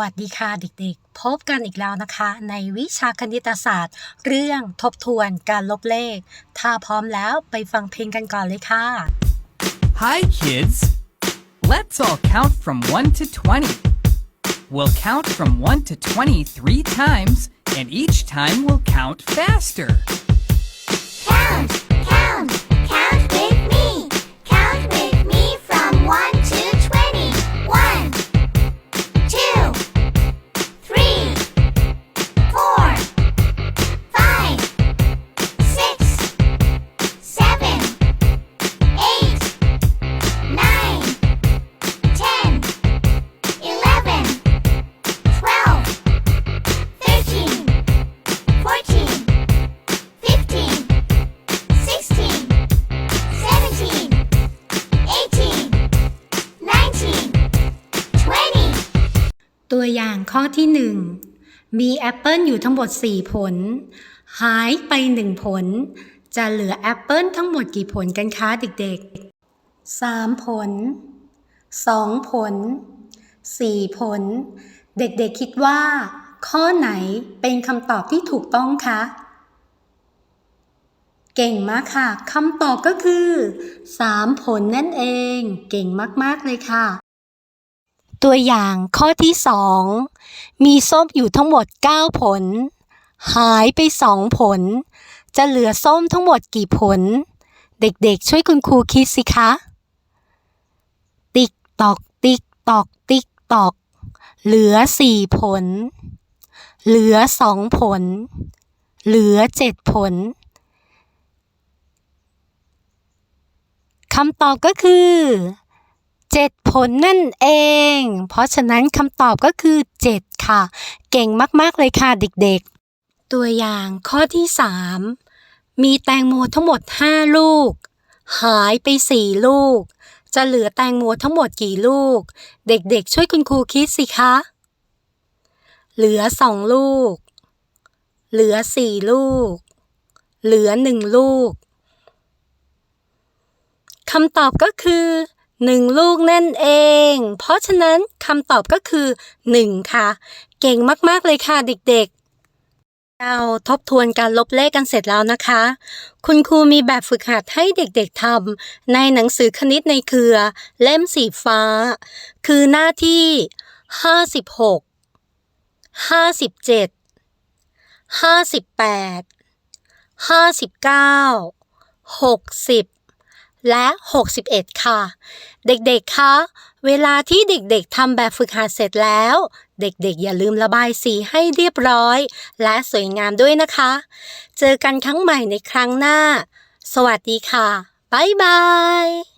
วัสดีค่ะเด็กๆ พบกันอีกแล้วนะคะ ในวิชาคณิตศาสตร์ เรื่องทบทวนการลบเลข ถ้าพร้อมแล้วไปฟังเพลงกันก่อนเลยค่ะ Hi, kids. Let's all count from 1 to 20. We'll count from 1 to 20 three times, and each time we'll count faster. ตัวอย่างข้อที่1มีแอปเปิลอยู่ทั้งหมด 4 ผล หายไป 1 ผล จะเหลือแอปเปิลทั้งหมดกี่ผลกันคะเด็กๆ 3 ผล 2 ผล 4 ผล เด็กๆคิดว่า ข้อไหนเป็นคำตอบที่ถูกต้องคะ เก่งมากค่ะคำตอบก็คือ 3 ผลนั่นเอง เก่งมากๆเลยค่ะ ตัวอย่างข้อที่ 2 มีส้มอยู่ทั้งหมด 9 ผล หายไป 2 ผล จะเหลือส้มทั้งหมดกี่ผล เด็กๆ ช่วยคุณครูคิดสิคะ ติ๊กตอก ติ๊กตอก ติ๊กตอก เหลือ 4 ผล เหลือ 2 ผล เหลือ 7 ผลคำตอบก็คือ 7 ผลนั่นเอง เพราะฉะนั้นคำตอบก็คือ 7 ค่ะ เก่งมาก ๆ เลยค่ะเด็กๆ ตัวอย่างข้อที่ 3 มีแตงโมทั้งหมด 5 ลูก หายไป 4 ลูก จะเหลือแตงโมทั้งหมดกี่ลูก เด็กๆ ช่วยคุณครูคิดสิคะ เหลือ 2 ลูก เหลือ 4 ลูก เหลือ 1 ลูกคำตอบก็คือ 1ลูกนั่นเอง เพราะฉะนั้นคำตอบก็คือ 1 ค่ะ เก่งมาก ๆ เลยค่ะเด็กๆ เราทบทวนการลบเลขกันเสร็จแล้วนะคะ คุณครูมีแบบฝึกหัดให้เด็กๆทำในหนังสือคณิตในเครือ เล่มสีฟ้า คือหน้าที่ 56 57 58 59 60 และ 61 ค่ะ เด็กๆ คะ เวลาที่เด็กๆทำแบบฝึกหัดเสร็จแล้ว เด็กๆ อย่าลืมระบายสีให้เรียบร้อย และสวยงามด้วยนะคะ เจอกันครั้งใหม่ในครั้งหน้า สวัสดีค่ะ บ๊ายบาย